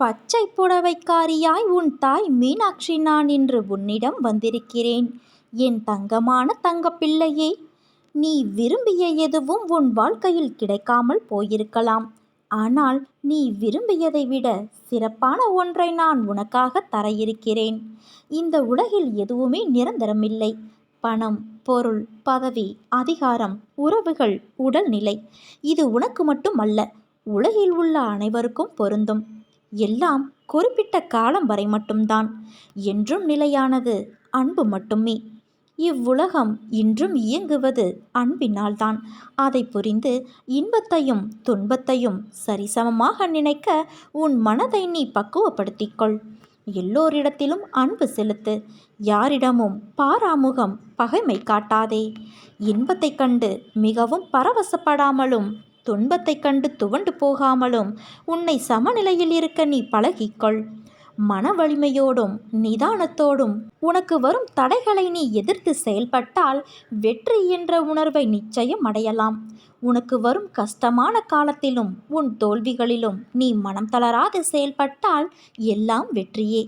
பச்சை புடவைக்காரியாய் உன் தாய் மீனாட்சி நான் இன்று உன்னிடம் வந்திருக்கிறேன். என் தங்கமான தங்கப்பிள்ளையே நீ விரும்பிய எதுவும் உன் வாழ்க்கையில் கிடைக்காமல் போயிருக்கலாம். ஆனால் நீ விரும்பியதை விட சிறப்பான ஒன்றை நான் உனக்காக தர இருக்கிறேன் இந்த உலகில் எதுவுமே நிரந்தரமில்லை. பணம் பொருள் பதவி அதிகாரம் உறவுகள் உடல்நிலை இது உனக்கு மட்டும் அல்ல உலகில் உள்ள அனைவருக்கும் பொருந்தும். எல்லாம் குறிப்பிட்ட காலம் வரை மட்டும்தான். என்றும் நிலையானது அன்பு மட்டுமே. இவ்வுலகம் இன்றும் இயங்குவது அன்பினால்தான். அதை புரிந்து இன்பத்தையும் துன்பத்தையும் சரிசமமாக நினைக்க உன் மனதை நீ பக்குவப்படுத்திக்கொள். எல்லோரிடத்திலும் அன்பு செலுத்து யாரிடமும் பாராமுகம் பகைமை காட்டாதே. இன்பத்தைக் கண்டு மிகவும் பரவசப்படாமலும் துன்பத்தைக் கண்டு துவண்டு போகாமலும் உன்னை சமநிலையில் இருக்க நீ பழகிக்கொள். மன வலிமையோடும் நிதானத்தோடும் உனக்கு வரும் தடைகளை நீ எதிர்த்து செயல்பட்டால் வெற்றி என்ற உணர்வை நிச்சயம் அடையலாம். உனக்கு வரும் கஷ்டமான காலத்திலும் உன் தோல்விகளிலும் நீ மனம் தளராது செயல்பட்டால் எல்லாம் வெற்றியே.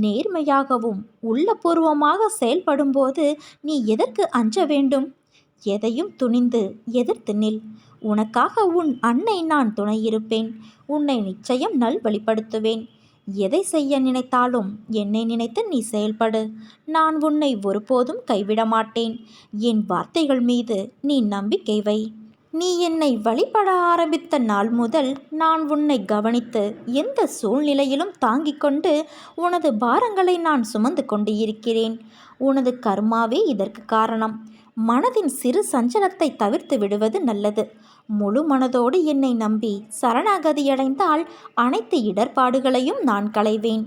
நேர்மையாகவும் உள்ளபூர்வமாக செயல்படும்போது நீ எதற்கு அஞ்ச வேண்டும்? எதையும் துணிந்து எதிர்த்து நில். உனக்காக உன் அன்னை நான் துணையிருப்பேன். உன்னை நிச்சயம் நல்வழிப்படுத்துவேன் எதை செய்ய நினைத்தாலும் என்னை நினைத்து நீ செயல்படு. நான் உன்னை ஒருபோதும் கைவிட மாட்டேன். என் வார்த்தைகள் மீது நீ நம்பிக்கை வை. நீ என்னை வழிபட ஆரம்பித்த நாள் முதல் நான் உன்னை கவனித்து எந்த சூழ்நிலையிலும் தாங்கிக் கொண்டு உனது பாரங்களை நான் சுமந்து கொண்டு இருக்கிறேன் உனது கர்மாவே இதற்கு காரணம். மனதின் சிறு சஞ்சலத்தை தவிர்த்து விடுவது நல்லது. முழு மனதோடு என்னை நம்பி சரணாகதியடைந்தால் அனைத்து இடர்பாடுகளையும் நான் களைவேன்.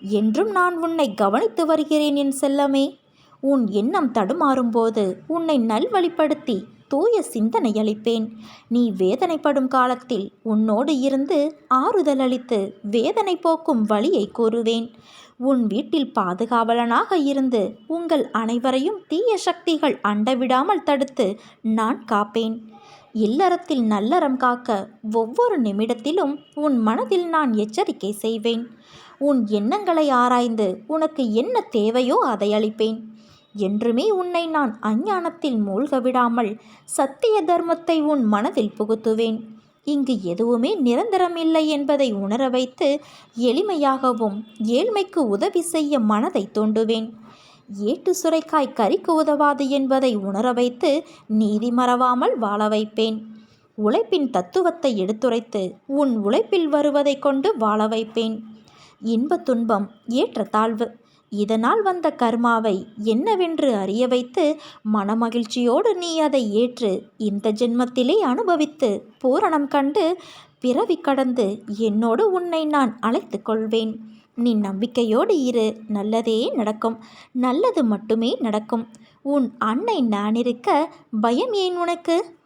என்றும் நான் உன்னை கவனித்து வருகிறேன் என் செல்லமே. உன் எண்ணம் தடுமாறும்போது உன்னை நல்வழிப்படுத்தி தூய சிந்தனை அளிப்பேன். நீ வேதனைப்படும் காலத்தில் உன்னோடு இருந்து ஆறுதல் அளித்து வேதனை போக்கும் வழியை கூறுவேன். உன் வீட்டில் பாதுகாவலனாக இருந்து உங்கள் அனைவரையும் தீய சக்திகள் அண்டவிடாமல் தடுத்து நான் காப்பேன். இல்லறத்தில் நல்லறம் காக்க ஒவ்வொரு நிமிடத்திலும் உன் மனதில் நான் எச்சரிக்கை செய்வேன். உன் எண்ணங்களை ஆராய்ந்து உனக்கு என்ன தேவையோ அதை அளிப்பேன். என்றுமே உன்னை நான் அஞ்ஞானத்தில் மூழ்க விடாமல் சத்திய தர்மத்தை உன் மனதில் புகுத்துவேன். இங்கு எதுவுமே நிரந்தரமில்லை என்பதை உணர வைத்து எளிமையாகவும் ஏழ்மைக்கு உதவி செய்ய மனதை தூண்டுவேன். ஏட்டு சுரைக்காய் கறிக்கு உதவாது என்பதை உணர வைத்து நீதி மறவாமல் வாழ வைப்பேன். உழைப்பின் தத்துவத்தை எடுத்துரைத்து உன் உழைப்பில் வருவதை கொண்டு வாழ வைப்பேன். இன்ப துன்பம் ஏற்ற தாழ்வு இதனால் வந்த கர்மாவை என்னவென்று அறிய வைத்து மனமகிழ்ச்சியோடு நீ அதை ஏற்று இந்த ஜென்மத்திலே அனுபவித்து பூரணம் கண்டு பிறவி கடந்து என்னோடு உன்னை நான் அழைத்து கொள்வேன். நீ நம்பிக்கையோடு இரு நல்லதே நடக்கும் நல்லது மட்டுமே நடக்கும். உன் அன்னை நான் இருக்க பயம் ஏன் உனக்கு?